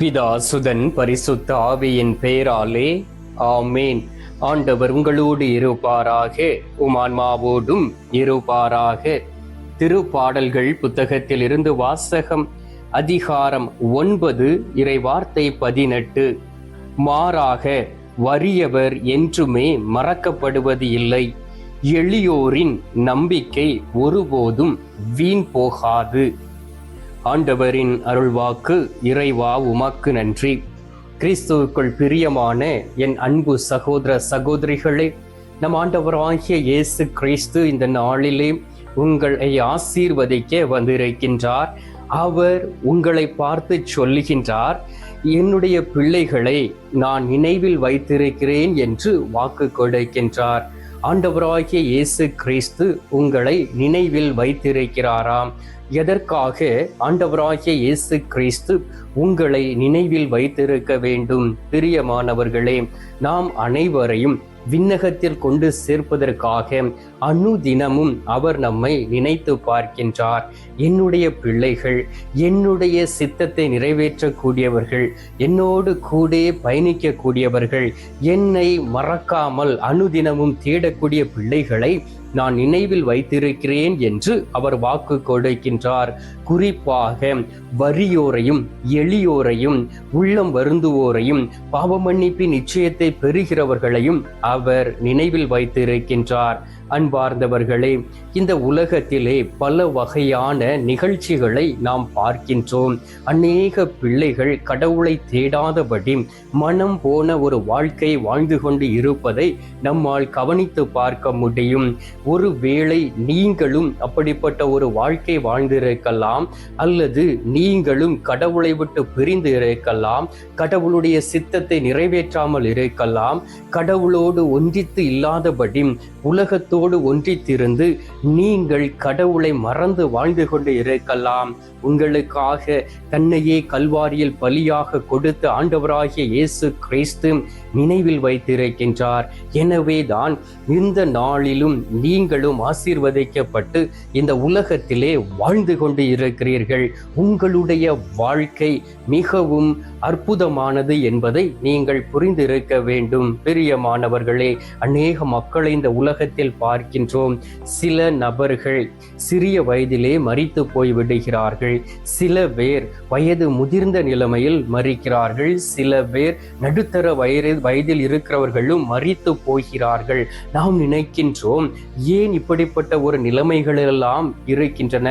பிதா சுதன் பரிசுத்த ஆவியின் பெயராலே ஆமேன். ஆண்டவர் உங்களோடு இருப்பாராக உமான்மாவோடும் இருப்பாராக. திருப்பாடல்கள் புத்தகத்தில் இருந்து வாசகம் அதிகாரம் ஒன்பது இறை வார்த்தை பதினெட்டு. மாறாக வறியவர் என்றுமே மறக்கப்படுவது இல்லை. எளியோரின் நம்பிக்கை ஒருபோதும் வீண் போகாது. ஆண்டவரின் அருள்வாக்கு இறைவா உமக்கு நன்றி. கிறிஸ்துவுக்குள் பிரியமான என் அன்பு சகோதர சகோதரிகளே நம் ஆண்டவராகிய இயேசு கிறிஸ்து இந்த நாளிலே உங்களை ஆசீர்வதிக்க வந்திருக்கின்றார். அவர் உங்களை பார்த்து சொல்லுகின்றார் என்னுடைய பிள்ளைகளை நான் நினைவில் வைத்திருக்கிறேன் என்று வாக்கு கொடுக்கின்றார். ஆண்டவராகிய இயேசு கிறிஸ்து உங்களை நினைவில் வைத்திருக்கிறாராம். எதற்காக ஆண்டவராகிய இயேசு கிறிஸ்து உங்களை நினைவில் வைத்திருக்க வேண்டும்? பிரியமானவர்களே நாம் அனைவரையும் விண்ணகத்தில் கொண்டு சேர்ப்பதற்காக அனுதினமும் அவர் நம்மை நினைத்து பார்க்கின்றார். என்னுடைய பிள்ளைகள் என்னுடைய சித்தத்தை நிறைவேற்றக்கூடியவர்கள் என்னோடு கூட பயணிக்கக்கூடியவர்கள் என்னை மறக்காமல் அனுதினமும் தேடக்கூடிய பிள்ளைகளை நான் நினைவில் வைத்திருக்கிறேன் என்று அவர் வாக்கு கொடுக்கின்றார். குறிப்பாக வறியோரையும் எளியோரையும் உள்ளம் வருந்துவோரையும் பாவமன்னிப்பின் நிச்சயத்தை பெறுகிறவர்களையும் அவர் நினைவில் வைத்திருக்கின்றார். அன்பார்ந்தவர்களே இந்த உலகத்திலே பல வகையான நிகழ்ச்சிகளை நாம் பார்க்கின்றோம். அநேக பிள்ளைகள் கடவுளை தேடாதபடி மனம் போன ஒரு வாழ்க்கை வாழ்ந்து கொண்டு இருப்பதை நம்மால் கவனித்து பார்க்க முடியும். ஒருவேளை நீங்களும் அப்படிப்பட்ட ஒரு வாழ்க்கை வாழ்ந்திருக்கலாம் அல்லது நீங்களும் கடவுளை விட்டு பிரிந்து இருக்கலாம் கடவுளுடைய சித்தத்தை நிறைவேற்றாமல் இருக்கலாம் கடவுளோடு ஒன்றித்து இல்லாதபடி உலகத்தோடு ஒன்றித்திருந்து நீங்கள் கடவுளை மறந்து வாழ்ந்து கொண்டு இருக்கலாம். உங்களுக்காக தன்னையே கல்வாரியில் பலியாக கொடுத்து ஆண்டவராகிய இயேசு கிறிஸ்து நினைவில் வைத்திருக்கின்றார். எனவே தான் இந்த நாளிலும் நீங்களும் ஆசீர்வதிக்கப்பட்டு இந்த உலகத்திலே வாழ்ந்து கொண்டு இருக்கிறீர்கள். உங்களுடைய வாழ்க்கை மிகவும் அற்புதமானது என்பதை நீங்கள் புரிந்திருக்க வேண்டும். பிரியமானவர்களே அநேக மக்களை இந்த உலகத்தில் பார்க்கின்றோம். சில நபர்கள் சிறிய வயதிலே மறித்து போய் மறிக்கிறார்கள் சில பேர் வயது முதிர்ந்த நிலைமையில் மறிக்கிறார்கள். சில பேர் நடுத்தர வயது வயதில் இருக்கிறவர்களும் மறித்து போகிறார்கள். நாம் நினைக்கின்றோம் ஏன் இப்படிப்பட்ட ஒரு நிலைமைகளெல்லாம் இருக்கின்றன?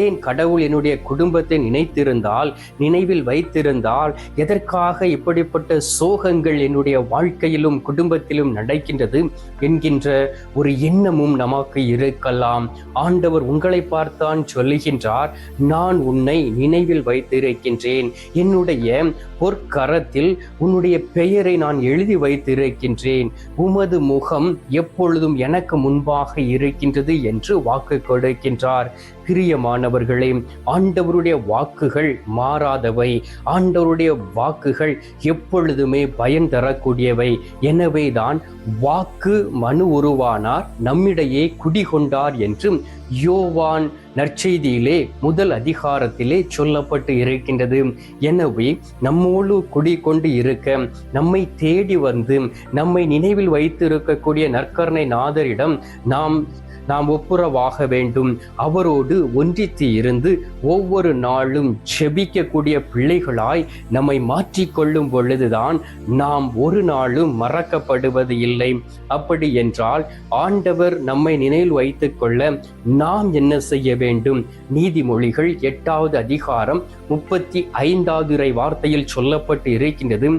ஏன் கடவுள் என்னுடைய குடும்பத்தை நினைத்திருந்தால் நினைவில் வைத்திருந்தால் எதற்காக இப்படிப்பட்ட சோகங்கள் என்னுடைய வாழ்க்கையிலும் குடும்பத்திலும் நடக்கின்றது என்கின்ற ஒரு எண்ணமும் நமக்கு இருக்கலாம். ஆண்டவர் உங்களை பார்த்தான் சொல்லுகின்றார் நான் உன்னை நினைவில் வைத்திருக்கின்றேன். என்னுடைய பொற்கரத்தில் உன்னுடைய பெயரை நான் எழுதி வைத்திருக்கின்றேன். உமது முகம் எப்பொழுதும் எனக்கு முன்பாக இருக்கின்றது என்று வாக்கு கொடுக்கின்றார். பிரியமானவர்களே ஆண்டவருடைய வாக்குகள் மாறாதவை. ஆண்டவருடைய வாக்குகள் எப்பொழுதுமே பயன் தரக்கூடியவை. எனவேதான் வாக்கு மனு உருவானார் நம்மிடையே குடிகொண்டார் என்று யோவான் நற்செய்தியிலே முதல் அதிகாரத்திலே சொல்லப்பட்டு இருக்கின்றது. எனவே நம்மோடு குடிகொண்டு இருக்க நம்மை தேடி வந்து நம்மை நினைவில் வைத்து இருக்கக்கூடிய நற்கரணை நாதரிடம் நாம் நாம் ஒப்புரவாக வேண்டும். அவரோடு ஒன்றித்து இருந்து ஒவ்வொரு நாளும் செபிக்கக்கூடிய பிள்ளைகளாய் நம்மை மாற்றிக்கொள்ளும் பொழுதுதான் நாம் ஒரு நாளும் மறக்கப்படுவது இல்லை. அப்படி என்றால் ஆண்டவர் நம்மை நினைவில் வைத்துக்கொள்ள நாம் என்ன செய்ய வேண்டும்? நீதிமொழிகள் எட்டாவது அதிகாரம் முப்பத்தி ஐந்தாவது இறை வார்த்தையில் சொல்லப்பட்டு இருக்கின்றது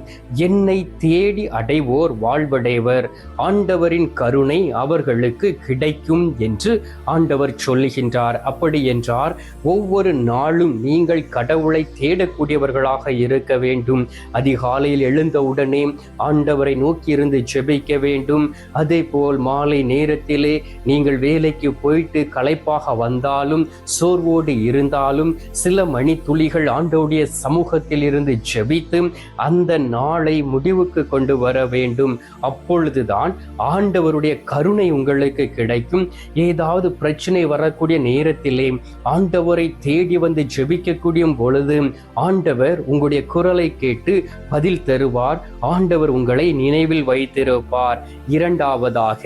என்னை தேடி அடைவோர் வாழ்வடைவர். ஆண்டவரின் கருணை அவர்களுக்கு கிடைக்கும் என்று ஆண்டவர் சொல்லுகின்றார். அப்படி என்றார் ஒவ்வொரு நாளும் நீங்கள் கடவுளை தேடக்கூடியவர்களாக இருக்க வேண்டும். அதிகாலையில் எழுந்தவுடனே ஆண்டவரை நோக்கியிருந்து ஜெபிக்க வேண்டும். அதே போல் மாலை நேரத்திலே நீங்கள் வேலைக்கு போயிட்டு களைப்பாக வந்தாலும் சோர்வோடு இருந்தாலும் சில மணி துளிகள் பிள்ளைகள் ஆண்டோடைய சமூகத்தில் இருந்து ஜெபித்து அந்த நாளை முடிவுக்கு கொண்டு வர வேண்டும். அப்பொழுதுதான் ஆண்டவருடைய கருணை உங்களுக்கு கிடைக்கும். ஏதாவது பிரச்சனை வரக்கூடிய நேரத்திலே ஆண்டவரை தேடி வந்து ஜெபிக்கக்கூடிய பொழுது ஆண்டவர் உங்களுடைய குரலை கேட்டு பதில் தருவார். ஆண்டவர் உங்களை நினைவில் வைத்திருப்பார். இரண்டாவதாக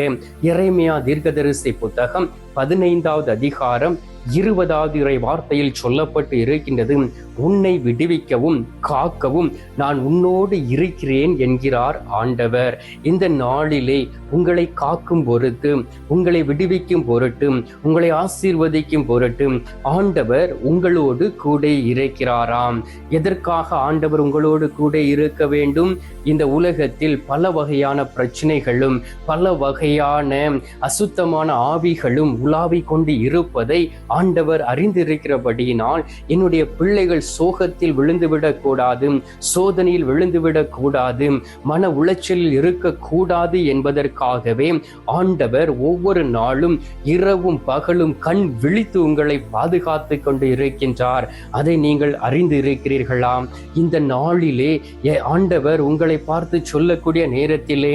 இறைமையா தீர்க்கதரிசி புத்தகம் பதினைந்தாவது அதிகாரம் இருபதாவது இறை வார்த்தையில் சொல்லப்பட்டு இருக்கின்றது. உன்னை விடுவிக்கவும் காக்கவும் நான் உன்னோடு இருக்கிறேன் என்கிறார் ஆண்டவர். இந்த நாளிலே உங்களை காக்கும் பொருட்டு உங்களை விடுவிக்கும் பொருட்டு உங்களை ஆசீர்வதிக்கும் பொருட்டு ஆண்டவர் உங்களோடு கூட இருக்கிறாராம். எதற்காக ஆண்டவர் உங்களோடு கூட இருக்க வேண்டும்? இந்த உலகத்தில் பல வகையான பிரச்சனைகளும் பல வகையான அசுத்தமான ஆவிகளும் உலாவிக் கொண்டு இருப்பதை ஆண்டவர் அறிந்திருக்கிறபடியினால் என்னுடைய பிள்ளைகள் சோகத்தில் விழுந்துவிடக் கூடாது சோதனையில் விழுந்துவிடக் கூடாது மன உளைச்சலில் இருக்கக்கூடாது என்பதற்காகவே ஆண்டவர் ஒவ்வொரு நாளும் இரவும் பகலும் கண் விழித்து உங்களை பாதுகாத்து கொண்டு இருக்கின்றார். அதை நீங்கள் அறிந்து இருக்கிறீர்களா இந்த நாளிலே ஆண்டவர் உங்களை பார்த்து சொல்லக்கூடிய நேரத்திலே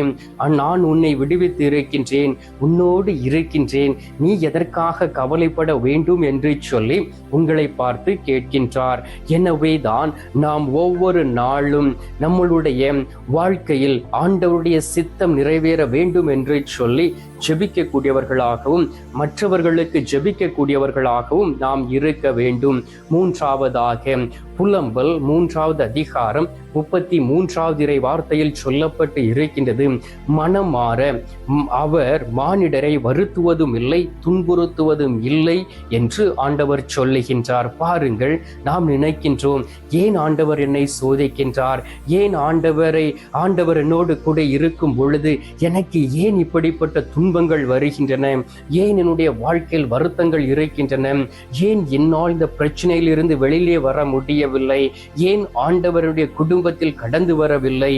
நான் உன்னை விடுவித்து இருக்கின்றேன் உன்னோடு இருக்கின்றேன் நீ எதற்காக கவலைப்பட வேண்டும்? என்று சொல்லி உங்களை பார்த்து கேட்கின்றார். எனவே தான் நாம் ஒவ்வொரு நாளும் நம்மளுடைய வாழ்க்கையில் ஆண்டவருடைய சித்தம் நிறைவேற வேண்டும் என்று சொல்லி ஜெபிக்கக்கூடியவர்களாகவும் மற்றவர்களுக்கு ஜெபிக்கக்கூடியவர்களாகவும் நாம் இருக்க வேண்டும். மூன்றாவதாக புலம்பல் மூன்றாவது அதிகாரம் முப்பத்தி மூன்றாவது இறை வார்த்தையில் சொல்லப்பட்டு இருக்கின்றது. மனம் மாற அவர் மானிடரை வருத்துவதும் இல்லை துன்புறுத்துவதும் இல்லை என்று ஆண்டவர் சொல்லுகின்றார். பாருங்கள் நாம் நினைக்கின்றோம் ஏன் ஆண்டவர் என்னை சோதிக்கின்றார்? ஏன் ஆண்டவரை ஆண்டவர் என்னோடு கூட இருக்கும் பொழுது எனக்கு ஏன் இப்படிப்பட்ட துன்பங்கள் வருகின்றன. ஏன் என்னுடைய வாழ்க்கையில் வருத்தங்கள் இருக்கின்றன ஏன் என்னால் இந்த பிரச்சனையிலிருந்து வெளியிலே வர முடியவில்லை? ஏன் ஆண்டவருடைய குடும்பத்தில் கடந்து வரவில்லை?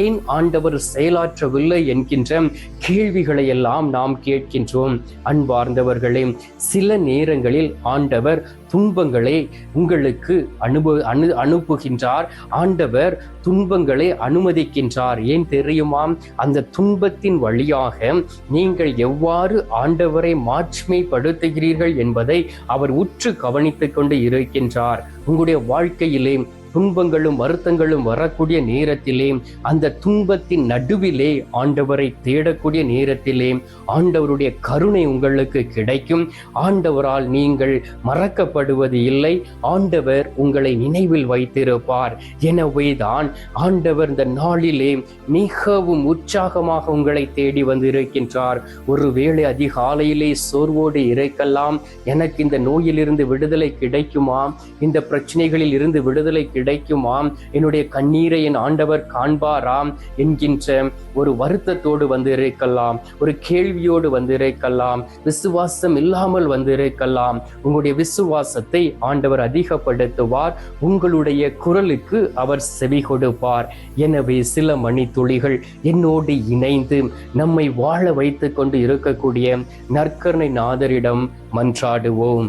ஏன் ஆண்டவர் செயலாற்றவில்லை என்கின்ற கேள்விகளை எல்லாம் நாம் கேட்கின்றோம். அன்பார்ந்தவர்களே சில நேரங்களில் ஆண்டவர் துன்பங்களை உங்களுக்கு அனுப அனு அனுப்புகின்றார். ஆண்டவர் துன்பங்களை அனுமதிக்கின்றார். ஏன் தெரியுமா அந்த துன்பத்தின் வழியாக நீங்கள் எவ்வாறு ஆண்டவரை மாட்சிமைப்படுத்துகிறீர்கள் என்பதை அவர் உற்று கவனித்துக் கொண்டு இருக்கின்றார். உங்களுடைய வாழ்க்கையிலே துன்பங்களும் வருத்தங்களும் வரக்கூடிய நேரத்திலே அந்த துன்பத்தின் நடுவிலே ஆண்டவரை தேடக்கூடிய நேரத்திலே ஆண்டவருடைய கருணை உங்களுக்கு கிடைக்கும். ஆண்டவரால் நீங்கள் மறக்கப்படுவது இல்லை. ஆண்டவர் உங்களை நினைவில் வைத்திருப்பார். எனவே தான் ஆண்டவர் இந்த நாளிலே மிகவும் உற்சாகமாக உங்களை தேடி வந்திருக்கின்றார். ஒருவேளை அதிகாலையிலே சோர்வோடு இருக்கலாம். எனக்கு இந்த நோயிலிருந்து விடுதலை கிடைக்குமா? இந்த பிரச்சனைகளில் இருந்து விடுதலை கிடைக்குமாம். என்னுடைய கண்ணீரை என் ஆண்டவர் காண்பாராம் என்கின்ற ஒரு வருத்தத்தோடு வந்து இருக்கலாம் ஒரு கேள்வியோடு வந்து இருக்கலாம் விசுவாசம் இல்லாமல் வந்து இருக்கலாம் உங்களுடைய விசுவாசத்தை ஆண்டவர் அதிகப்படுத்துவார். உங்களுடைய குரலுக்கு அவர் செவி கொடுப்பார். எனவே சில மணித்துளிகள் என்னோடு இணைந்து நம்மை வாழ வைத்துக்கொண்டு இருக்கக்கூடிய நற்கருணை நாதரிடம் மன்றாடுவோம்.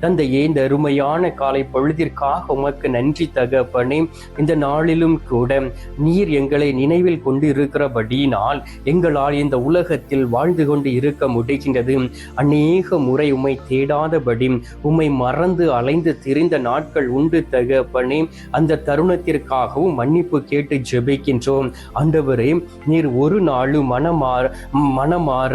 தந்தையே இந்த அருமையான காலை பொழுதிற்காக உமக்கு நன்றி தகப்பனே. இந்த நாளிலும் கூட நீர் எங்களை நினைவில் கொண்டு இருக்கிறபடியினால் எங்களால் இந்த உலகத்தில் வாழ்ந்து கொண்டு இருக்க முடிகின்றது. அநேக முறை உம்மை தேடாதபடி உம்மை மறந்து அலைந்து திரிந்த நாட்கள் உண்டு தகப்பனே. அந்த தருணத்திற்காகவும் மன்னிப்பு கேட்டு ஜெபிக்கின்றோம். ஆண்டவரே நீர் ஒரு நாளும் மனமாற மனமாற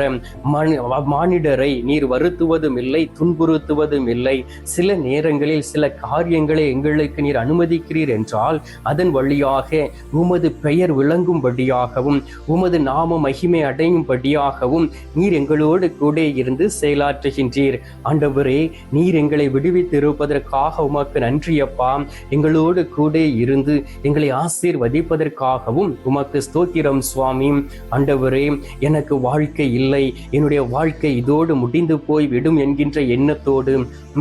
மானிடரை நீர் வருத்துவதும் இல்லை துன்புறுத்துவதும் இல்லை. சில நேரங்களில் சில காரியங்களை எங்களுக்கு நீர் அனுமதிக்கிறீர் என்றால் அதன் வழியாக உமது பெயர் விளங்கும்படியாகவும் உமது நாம மகிமை அடையும்படியாகவும் நீர் எங்களோடு கூட இருந்து செயலாற்றுகின்றீர். ஆண்டவரே நீர் எங்களை விடுவித்திருப்பதற்காக உமக்கு நன்றியப்பா எங்களோடு கூட இருந்து எங்களை ஆசீர்வதிப்பதற்காகவும் உமக்கு ஸ்தோத்திரம் சுவாமி. ஆண்டவரே எனக்கு வாழ்க்கை இல்லை. என்னுடைய வாழ்க்கை இதோடு முடிந்து போய் விடும் என்கின்ற எண்ணத்தோடு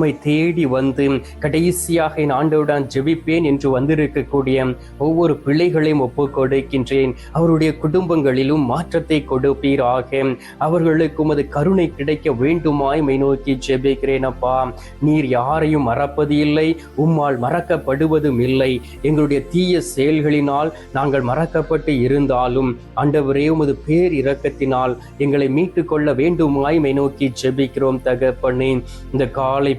உம்மை தேடி வந்து கடைசியாக என் ஆண்டவுடன் ஜெபிப்பேன் என்று வந்திருக்கக்கூடிய ஒவ்வொரு பிள்ளைகளையும் ஒப்பு கொடுக்கின்றேன் அவருடைய குடும்பங்களிலும் மாற்றத்தை கொடுப்பீராக. அவர்களுக்கு உமது கருணை கிடைக்க வேண்டுமாய் மை நோக்கி ஜெபிக்கிறேன் அப்பா. நீர் யாரையும் மறப்பது இல்லை உம்மால் மறக்கப்படுவதும் இல்லை. எங்களுடைய தீய செயல்களினால் நாங்கள் மறக்கப்பட்டு இருந்தாலும் ஆண்டவரே உமது பேர் இரக்கத்தினால் எங்களை மீட்டுக் கொள்ள வேண்டுமாய் மை நோக்கி ஜெபிக்கிறோம் தகப்பனே. இந்த காலை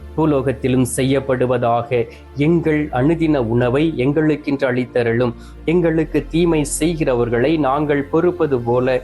பூலோகத்திலும் செய்யப்படுவதாக எங்கள் அணுதின உணவை எங்களுக்கென்று அளித்தருளும். எங்களுக்கு தீமை செய்கிறவர்களை நாங்கள் பொறுப்பது போல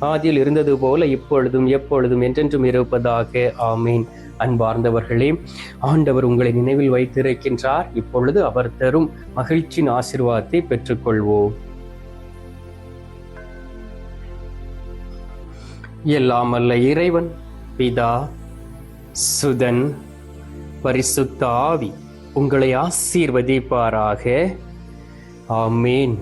ஆதியில் இருந்தது போல இப்பொழுதும் எப்பொழுதும் என்றென்றும் இருப்பதாக. ஆமீன். அன்பார்ந்தவர்களே ஆண்டவர் உங்களை நினைவில் வைத்திருக்கின்றார். இப்பொழுது அவர் தரும் மகிழ்ச்சியின் ஆசிர்வாதத்தை பெற்றுக்கொள்வோம். எல்லாம் அல்ல இறைவன் பிதா சுதன் பரிசுத்த ஆவி உங்களை ஆசீர்வதிப்பாராக. ஆமீன்.